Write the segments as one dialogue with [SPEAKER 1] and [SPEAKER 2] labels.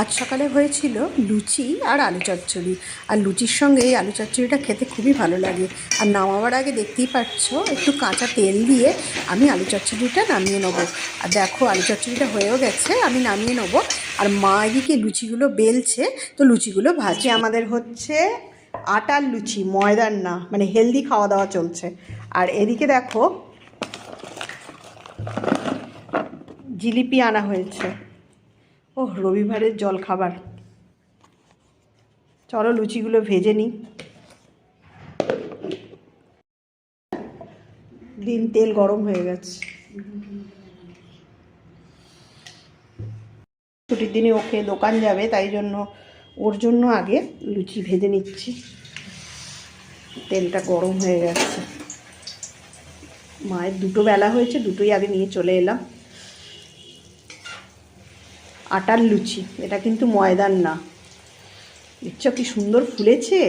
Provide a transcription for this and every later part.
[SPEAKER 1] আজ সকালে হয়েছিল লুচি আর আলু চচ্চড়ি। আর লুচির সঙ্গে এই আলু চচ্চড়িটা খেতে খুবই ভালো লাগে। আর নামাবার আগে দেখতেই পাচ্ছ, একটু কাঁচা তেল দিয়ে আমি আলু চচ্চড়িটা নামিয়ে নেব। আর দেখো, আলু চচ্চড়িটা হয়েও গেছে, আমি নামিয়ে নেব। আর মা এদিকে লুচিগুলো বেলছে, তো লুচিগুলো ভাজে আমাদের হচ্ছে আটার লুচি, ময়দার না মানে হেলদি খাওয়া দাওয়া চলছে। আর এদিকে দেখো, জিলিপি আনা হয়েছে। ও রবিবারের জল খাবার চলো লুচিগুলো ভেজে নিই। দিন তেল গরম হয়ে গেছে। ছুটির দিনে ওকে দোকান যাবে, তাই জন্য ওর জন্য আগে লুচি ভেজে নিচ্ছি। তেলটা গরম হয়ে গেছে। মায়ের দুটো বেলা হয়েছে, দুটোই আগে নিয়ে চলে এলাম। আটার লুচি, এটা কিন্তু ময়দার না। দেখছ কি সুন্দর ফুলেছে?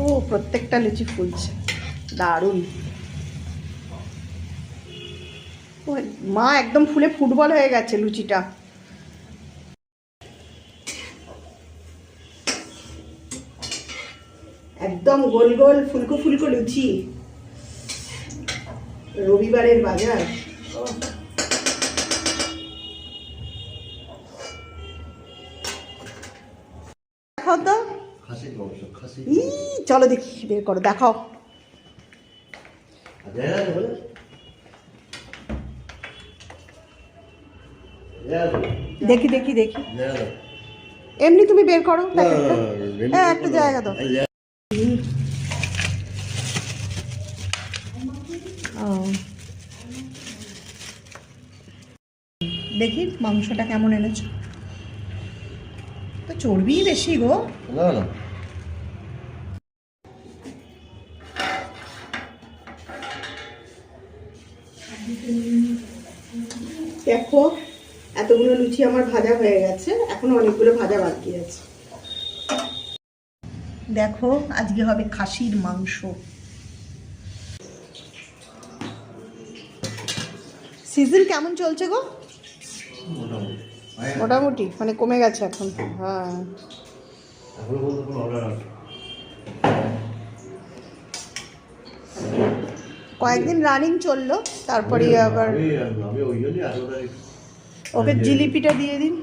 [SPEAKER 1] ও, প্রত্যেকটা লুচি ফুলছে। দারুণ। মা, একদম ফুলে ফুটবল হয়ে গেছে লুচিটা। একদম গোল গোল ফুলকো ফুলকো লুচি। রবিবারের বাজার। দেখাও তো। ই চলো দেখি বের করো দেখাও।
[SPEAKER 2] দেখা দেখা?
[SPEAKER 1] দেখি। এমনি তুমি বের করো হ্যাঁ একটা জায়গা দাও। দেখি মাংসটা কেমন এনেছো? তো চর্বিই বেশি গো।
[SPEAKER 2] না না।
[SPEAKER 1] দেখো এতগুলো লুচি আমার ভাজা হয়ে গেছে এখনও অনেকগুলো ভাজা বাকি আছে। দেখো আজকে হবে খাসির মাংস। সিজন কেমন চলছে গো?
[SPEAKER 2] মোটামুটি
[SPEAKER 1] মানে কমে গেছে এখন। হ্যাঁ। কয়েকদিন রানিং চলল তারপরে আবার ওকে জিলিপিটা দিয়ে দিন।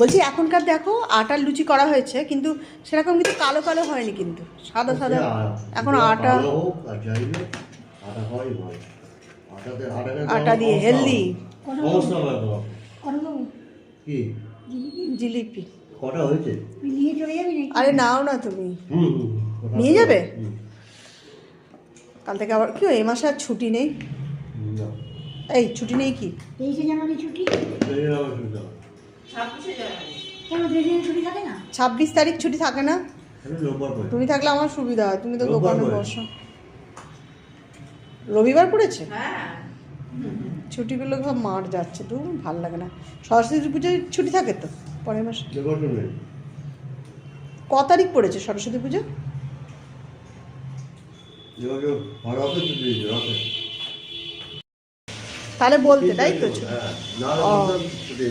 [SPEAKER 1] বলছি এখনকার দেখো আটার লুচি করা হয়েছে কিন্তু সেরকম কিন্তু কালো কালো হয়নি কিন্তু। সাদা সাদা। এখন আটা
[SPEAKER 2] আটা খাওয়াই ভালো আটাতে আটাতে তো
[SPEAKER 1] আটা দিয়ে হেলদি।
[SPEAKER 2] কি?
[SPEAKER 1] জিলিপি।
[SPEAKER 2] কটা হয়েছে?
[SPEAKER 1] আরে নাও না তুমি। নিয়ে যাবে? কাল থেকে আবার কি এই মাসে আর ছুটি নেই? এই ছুটি নেই কি?
[SPEAKER 3] তেইশে জানুয়ারি ছুটি?
[SPEAKER 2] এই আমার সুবিধা হবে।
[SPEAKER 3] কেন দুই দিন ছুটি থাকে না?
[SPEAKER 1] ছাব্বিশ তারিখ ছুটি থাকে না? তুমি থাকলে আমার সুবিধা হয় তুমি তো দোকানে বসো। রবিবার পড়েছে? ছুটিগুলো সব মার যাচ্ছে তো ভালো লাগে না। সরস্বতী পুজোয় ছুটি থাকে তো পরের মাসে? ক তারিখ পড়েছে সরস্বতী পুজো? তাহলে বলতে তাই তো
[SPEAKER 2] হ্যাঁ।
[SPEAKER 1] ও।
[SPEAKER 2] ছুটি